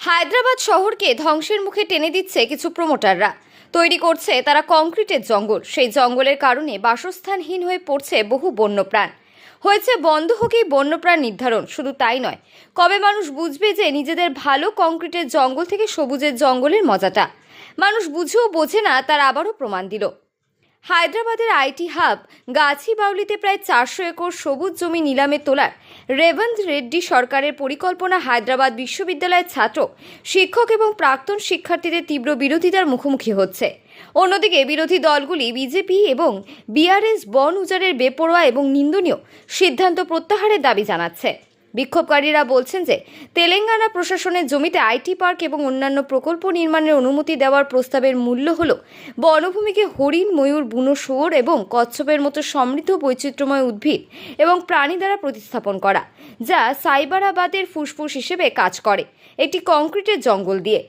হায়দ্রাবাদ শহরকে ধ্বংসের মুখে টেনে দিচ্ছে কিছু প্রমোটাররা তৈরি করছে তারা কংক্রিটের জঙ্গল। সেই জঙ্গলের কারণে বাসস্থানহীন হয়ে পড়ছে বহু বন্যপ্রাণ। হয়েছে বন্ধ হোকেই বন্যপ্রাণ নির্ধারণ, শুধু তাই নয়। কবে মানুষ বুঝবে যে নিজেদের ভালো কংক্রিটের জঙ্গল থেকে সবুজের জঙ্গলের মজাটা? মানুষ বুঝেও বোঝে না, তার আবারও প্রমাণ দিল। হায়দ্রাবাদের আইটি হাব গাছিবাউলিতে প্রায় চারশো একর সবুজ জমি নিলামে তোলার রেবন্ত রেড্ডি সরকারের পরিকল্পনা হায়দ্রাবাদ বিশ্ববিদ্যালয়ের ছাত্র, শিক্ষক এবং প্রাক্তন শিক্ষার্থীদের তীব্র বিরোধিতার মুখোমুখি হচ্ছে। অন্যদিকে বিরোধী দলগুলি বিজেপি এবং বিআরএস বন উজাড়ের বেপরোয়া এবং নিন্দনীয় সিদ্ধান্ত প্রত্যাহারের দাবি জানাচ্ছে। বিক্ষোভকারীরা বলছেন যে তেলেঙ্গানা প্রশাসনের জমিতে আইটি পার্ক এবং অন্যান্য প্রকল্প নির্মাণের অনুমতি দেওয়ার প্রস্তাবের মূল্য হল বনভূমিকে হরিণ, ময়ূর, বুনো শুয়োর এবং কচ্ছপের মতো সমৃদ্ধ বৈচিত্র্যময় উদ্ভিদ এবং প্রাণী দ্বারা প্রতিস্থাপন করা, যা সাইবারাবাদের ফুসফুস হিসেবে কাজ করে, একটি কংক্রিটের জঙ্গল দিয়ে।